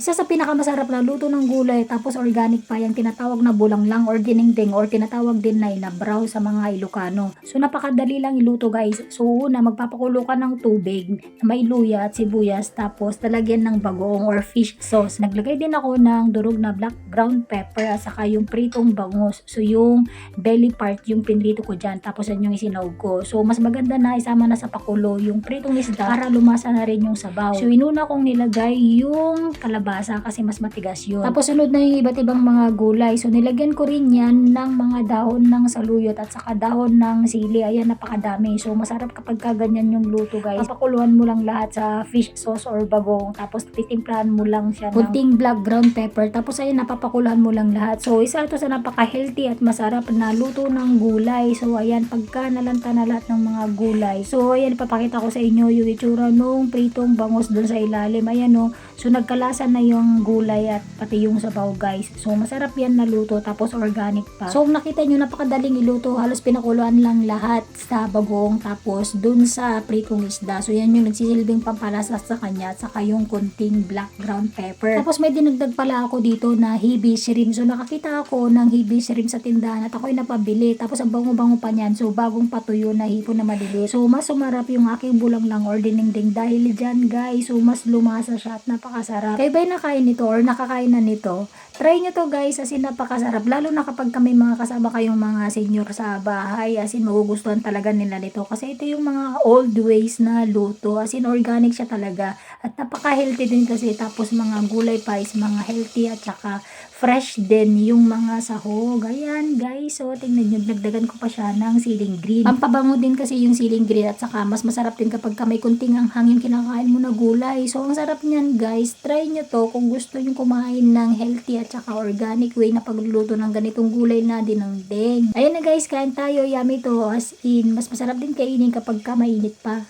Isa sa pinakamasarap na luto ng gulay tapos organic pa yung tinatawag na bulanglang or dinengdeng or tinatawag din na inabraw sa mga Ilocano. So napakadali lang iluto guys. So una magpapakulo ka ng tubig na may luya at sibuyas tapos talagyan ng bagoong or fish sauce. Naglagay din ako ng durog na black ground pepper at saka yung pritong bangus. So yung belly part yung pinrito ko dyan tapos yan yung isinawag ko. So mas maganda na isama na sa pakulo yung pritong isda para lumasa na rin yung sabaw. So inuna kong nilagay yung kalabasa kasi mas matigas yun. Tapos sunod na yung iba't ibang mga gulay. So nilagyan ko rin yan ng mga dahon ng saluyot at saka dahon ng sili. Ayan napakadami. So masarap kapag ka ganyan yung luto guys. Papakuluan mo lang lahat sa fish sauce or bagong tapos titimplahan mo lang siya ng kunting black ground pepper. Tapos ayan napapakuluan mo lang lahat. So isa ito sa napaka-healthy at masarap na luto ng gulay. So ayan pagka nalanta na lahat ng mga gulay. So ayan papakita ko sa inyo yung itsura nung pritong bangus doon sa ilalim. Ayan no. So nagkalasa na yung gulay at pati yung sabaw guys. So masarap yan na luto tapos organic pa. So nakita nyo napakadaling iluto. Halos pinakuluan lang lahat sa bagong tapos dun sa pritong isda. So yan yung nagsisilbing pampalasa sa kanya at saka yung kunting black ground pepper. Tapos may dinagdag pala ako dito na hibi shrimp. So nakakita ako ng hibi shrimp sa tindahan at ako'y napabili. Tapos ang bango-bango pa niyan. So bagong patuyo na hipo na maliliit. So mas sumarap yung aking bulang lang or dinengdeng dahil dyan guys. So mas lumasa siya at napakasarap. Kayo ba'y nakain nito or nakakain na nito? Try nyo to guys, as in napakasarap. Lalo na kapag kami mga kasama kayong mga senior sa bahay, as in magugustuhan talaga nila nito. Kasi ito yung mga old ways na luto. As in organic siya talaga. At napaka-healthy din kasi. Tapos mga gulay pa is mga healthy at saka fresh din yung mga sahog. Ayan guys, so tingnan nyo, nagdagan ko pa siya ng siling green. Pampabango din kasi yung siling green at saka mas masarap din kapag ka may kunting anghang yung kinakain mo na gulay. So ang sarap niyan guys, try nyo to kung gusto nyo kumain ng healthy at saka organic way na pagluluto ng ganitong gulay na dinengdeng. Ayan na guys, kain tayo, yummy to as in. Mas masarap din kainin kapag ka mainit pa.